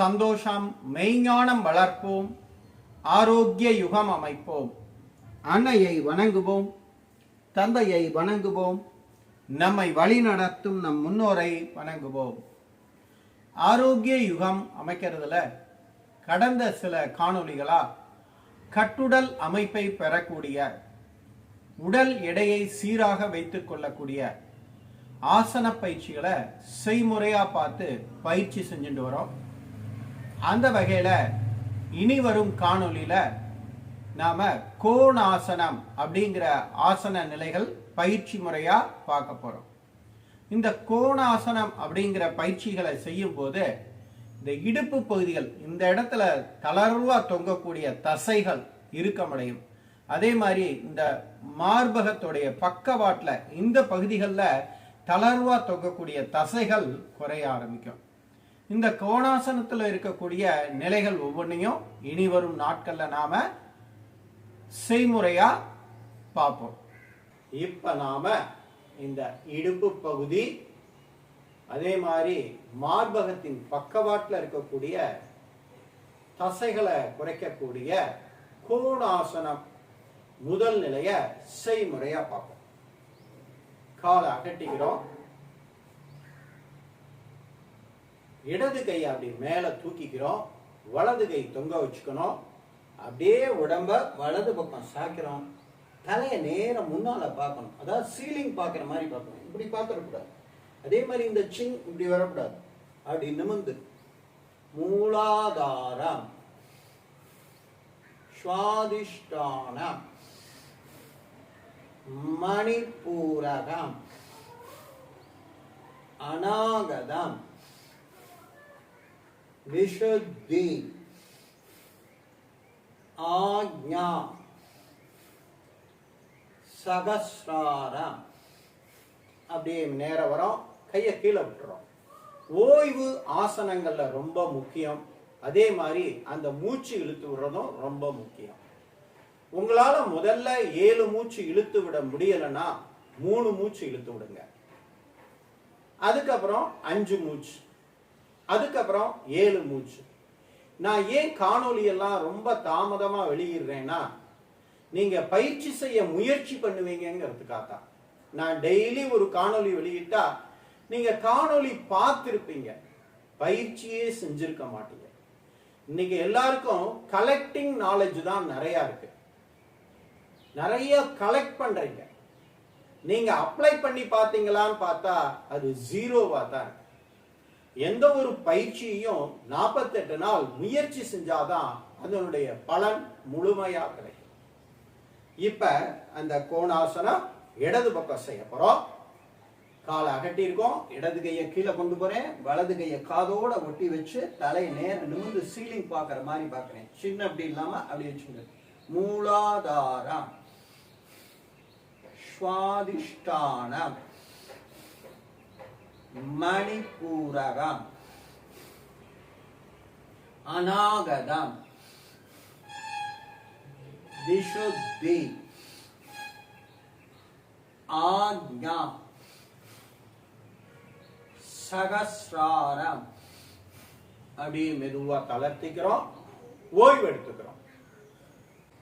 சந்தோஷம் மெய்ஞானம் வளர்ப்போம் ஆரோக்கிய யுகம் அமைப்போம் அன்னையை வணங்குவோம் தந்தையை வணங்குவோம் நம்மை வழிநடத்தும் நம் முன்னோரை வணங்குவோம். ஆரோக்கிய யுகம் அமைக்கிறதுல கடந்த சில காணொளிகளா கட்டுடல் அமைப்பை பெறக்கூடிய உடல் எடையை சீராக வைத்துக் கொள்ளக்கூடிய ஆசன பயிற்சிகளை செய்முறையா பார்த்து பயிற்சி செஞ்சுட்டு வரோம். அந்த வகையில் இனி வரும் காணொலியில் நாம் கோணாசனம் அப்படிங்கிற ஆசன நிலைகள் பயிற்சி முறையாக பார்க்க போகிறோம் இந்த கோணாசனம் அப்படிங்கிற பயிற்சிகளை செய்யும்போது இந்த இடுப்பு பகுதிகள் இந்த இடத்துல தளர்வாக தொங்கக்கூடிய தசைகள் இருக்கமடையும் அதே மாதிரி இந்த மார்பகத்துடைய பக்கவாட்டில் இந்த பகுதிகளில் தளர்வாக தொங்கக்கூடிய தசைகள் குறைய ஆரம்பிக்கும். இந்த கோணாசனத்தில் இருக்கக்கூடிய நிலைகள் ஒவ்வொன்றையும் இனி வரும் நாட்களில் நாம செய்முறையா பார்ப்போம். இப்ப நாம இந்த இடுப்பு பகுதி அதே மாதிரி மார்பகத்தின் பக்கவாட்டில் இருக்கக்கூடிய தசைகளை குறைக்கக்கூடிய கோணாசனம் முதல் நிலைய செய்முறையா பார்ப்போம். காலை அகட்டிக்கிறோம். இடது கை அப்படி மேலே தூக்கிக்கிறோம் வலது கை தொங்க வச்சுக்கணும். அப்படியே உடம்ப வலது பக்கம் சாக்கிறோம் தலையை நேரம் முன்னால் பார்க்கணும். அதாவது சீலிங் பார்க்குற மாதிரி பார்க்கணும். இப்படி பார்த்துடக்கூடாது அதே மாதிரி இந்த சிங் இப்படி வரக்கூடாது. அப்படி நிமிந்து மூலாதாரம். சுவாதிஷ்டானம். மணிப்பூரகம். அநாகதம். விஷுத்தி ஆக்ஞா சகசிராரம் அப்படியே நேரம் வரோம். கையை கீழே விட்டுறோம். ஓய்வு ஆசனங்கள்ல ரொம்ப முக்கியம். அதே மாதிரி அந்த மூச்சு இழுத்து விடுறதும் ரொம்ப முக்கியம். உங்களால முதல்ல ஏழு மூச்சு இழுத்து விட முடியலைன்னா மூணு மூச்சு இழுத்து விடுங்க. அதுக்கப்புறம் அஞ்சு மூச்சு. அதுக்கப்புறம் ஏழு மூச்சு. நான் ஏன் காணொலியெல்லாம் எல்லாம் ரொம்ப தாமதமாக வெளியிடுறேன்னா நீங்கள் பயிற்சி செய்ய முயற்சி பண்ணுவீங்கிறதுக்காக தான் நான் டெய்லி ஒரு காணொளி வெளியிட்டா நீங்கள் காணொளி பார்த்துருப்பீங்க. பயிற்சியே செஞ்சிருக்க மாட்டீங்க. இன்னைக்கு எல்லாருக்கும் கலெக்டிங் நாலேஜ் தான் நிறையா இருக்கு. நிறைய கலெக்ட் பண்ணுறீங்க நீங்கள் அப்ளை பண்ணி பார்த்தீங்களான்னு பார்த்தா அது ஜீரோவாக தான் இருக்கு. எந்த ஒரு பயிற்சியையும் நாற்பத்தெட்டு நாள் முயற்சி செஞ்சாதான் அதனுடைய பலன் முழுமையா கிடைக்கும். இப்ப அந்த கோணாசனம் இடது பக்கம் செய்ய போறோம். காலை அகட்டியிருக்கோம் இடது கையை கீழே கொண்டு போறேன். வலது கையை காதோட ஒட்டி வச்சு தலையை நேர நிமிந்து சீலிங் பார்க்குற மாதிரி பார்க்குறேன். சின்ன அப்படி இல்லாம அப்படி வச்சுங்க மூலாதாரம். சுவாதிஷ்டானம். மணிப்பூரகம். அநாகதம். விஷுத்தி ஆக்ஞா. சகசிராரம். அப்படியே மெதுவா தளர்த்திக்கிறோம் ஓய்வு எடுத்துக்கிறோம்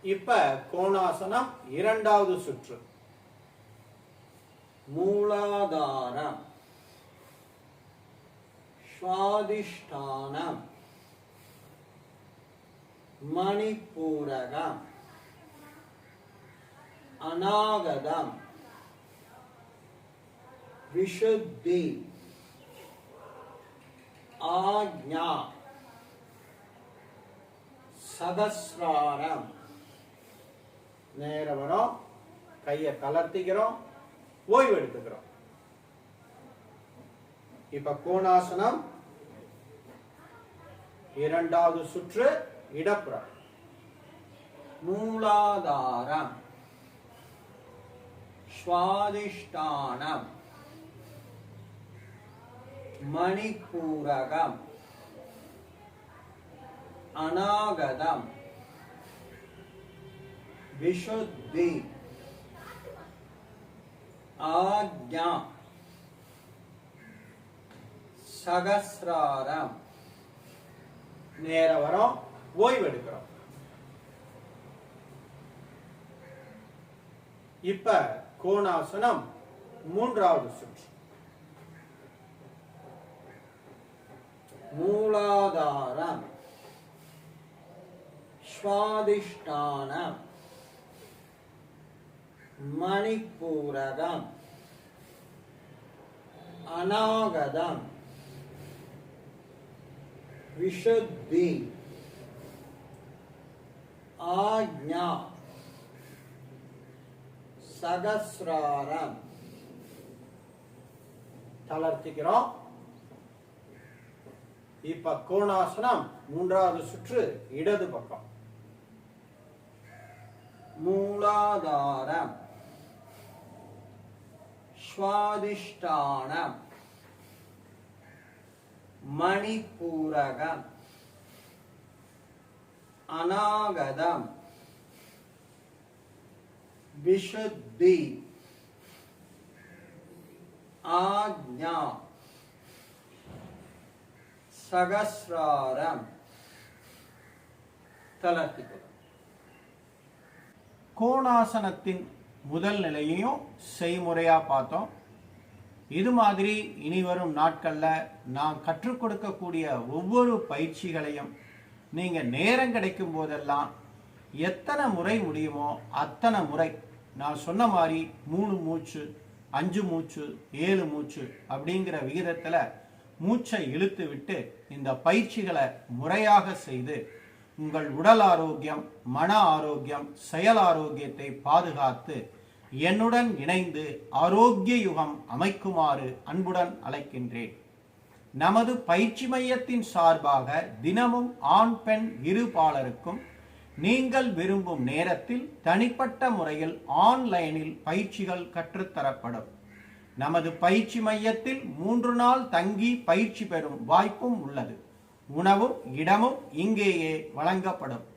இப்ப கோணாசனம் இரண்டாவது சுற்று. மூலாதாரம். சுவாதிஷ்டானம் மணிப்பூரகம் அநாகதம் விஷுத்தி ஆக்ஞா சகசிராரம் நேரம் வரும். கையை கலர்த்திக்கிறோம் ஓய்வு எடுத்துக்கிறோம். இப்ப கோணாசனம் இரண்டாவது சுற்று இடப்புறம். மூலாதாரம். சுவாதிஷ்டானம். மணிப்பூரகம். அநாகதம். விஷுத்தி ஆக்ஞா. சகசிராரம். நேர வரோம். ஓய்வு எடுக்கிறோம் இப்ப கோணாசனம் மூன்றாவது சுற்று. மூலாதாரம். ஸ்வாதிஷ்டானம் மணிப்பூரகம். அநாகதம். விஷுத்தி ஆக்ஞா சகசிராரம் தளர்த்திக்கிறோம் இப்ப கோணாசனம் மூன்றாவது சுற்று இடது பக்கம். மூலாதாரம். ஸ்வாதிஷ்டானம் மணிப்பூரகம் அநாகதம் விஷுத்தி ஆஜ்ஞா சகசிராரம் தளர்த்திக்கொள்ளும் கோணாசனத்தின் முதல் நிலையையும் செய்முறையா பார்த்தோம் இது மாதிரி இனி வரும் நாட்களில் நான் கற்றுக் கொடுக்கக்கூடிய ஒவ்வொரு பயிற்சிகளையும் நீங்கள் நேரம் கிடைக்கும் போதெல்லாம் எத்தனை முறை முடியுமோ அத்தனை முறை நான் சொன்ன மாதிரி மூணு மூச்சு அஞ்சு மூச்சு ஏழு மூச்சு அப்படிங்கிற விகிதத்தில் மூச்சை இழுத்து விட்டு இந்த பயிற்சிகளை முறையாக செய்து உங்கள் உடல் ஆரோக்கியம் மன ஆரோக்கியம் செயல் ஆரோக்கியத்தை பாதுகாத்து என்னுடன் இணைந்து ஆரோக்கிய யுகம் அமைக்குமாறு அன்புடன் அழைக்கின்றேன். நமது பயிற்சி மையத்தின் சார்பாக தினமும் ஆண் பெண் இருபாலருக்கும் நீங்கள் விரும்பும் நேரத்தில் தனிப்பட்ட முறையில் ஆன்லைனில் பயிற்சிகள் கற்றுத்தரப்படும். நமது பயிற்சி மையத்தில் மூன்று நாள் தங்கி பயிற்சி பெறும் வாய்ப்பும் உள்ளது. உணவும் இடமும் இங்கேயே வழங்கப்படும்.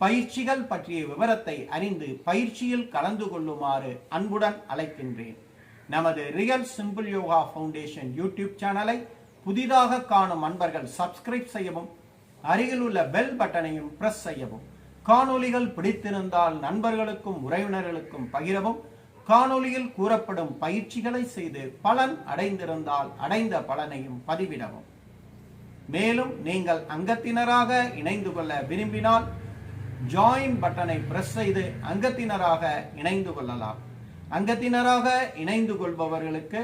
பயிற்சிகள் பற்றிய விவரத்தை அறிந்து பயிற்சியில் கலந்து கொள்ளுமாறு அன்புடன் அழைக்கின்றேன். நமது real simple yoga foundation YouTube சேனலை புதிதாக காணும் அன்பர்கள் சப்ஸ்கிரைப் செய்யவும் அருகில் உள்ள பெல் பட்டனையும் பிரஸ் செய்யவும் காணொளிகள் பிடித்திருந்தால் நண்பர்களுக்கும் உறவினர்களுக்கும் பகிரவும் காணொளியில் கூறப்படும் பயிற்சிகளை செய்து பலன் அடைந்திருந்தால் அடைந்த பலனையும் பதிவிடவும். மேலும் நீங்கள் அங்கத்தினராக இணைந்து கொள்ள விரும்பினால் ஜாயின் பட்டனை பிரஸ் செய்து அங்கத்தினராக இணைந்து கொள்ளலாம். அங்கத்தினராக இணைந்து கொள்பவர்களுக்கு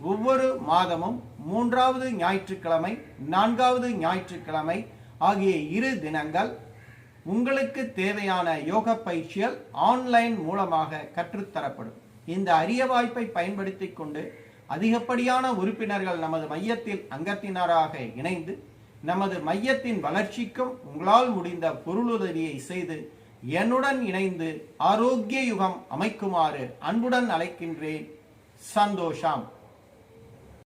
ஒவ்வொரு மாதமும் மூன்றாவது ஞாயிற்றுக்கிழமை நான்காவது ஞாயிற்றுக்கிழமை ஆகிய இரு தினங்கள் உங்களுக்கு தேவையான யோக பயிற்சிகள் ஆன்லைன் மூலமாக கற்றுத்தரப்படும். இந்த அரிய வாய்ப்பை பயன்படுத்தி கொண்டு அதிகப்படியான உறுப்பினர்கள் நமது மையத்தில் அங்கத்தினராக இணைந்து நமது மையத்தின் வளர்ச்சிக்கும் உங்களால் முடிந்த பொருளுதவியை செய்து என்னுடன் இணைந்து ஆரோக்கிய யுகம் அமைக்குமாறு அன்புடன் அழைக்கின்றேன். சந்தோஷம்.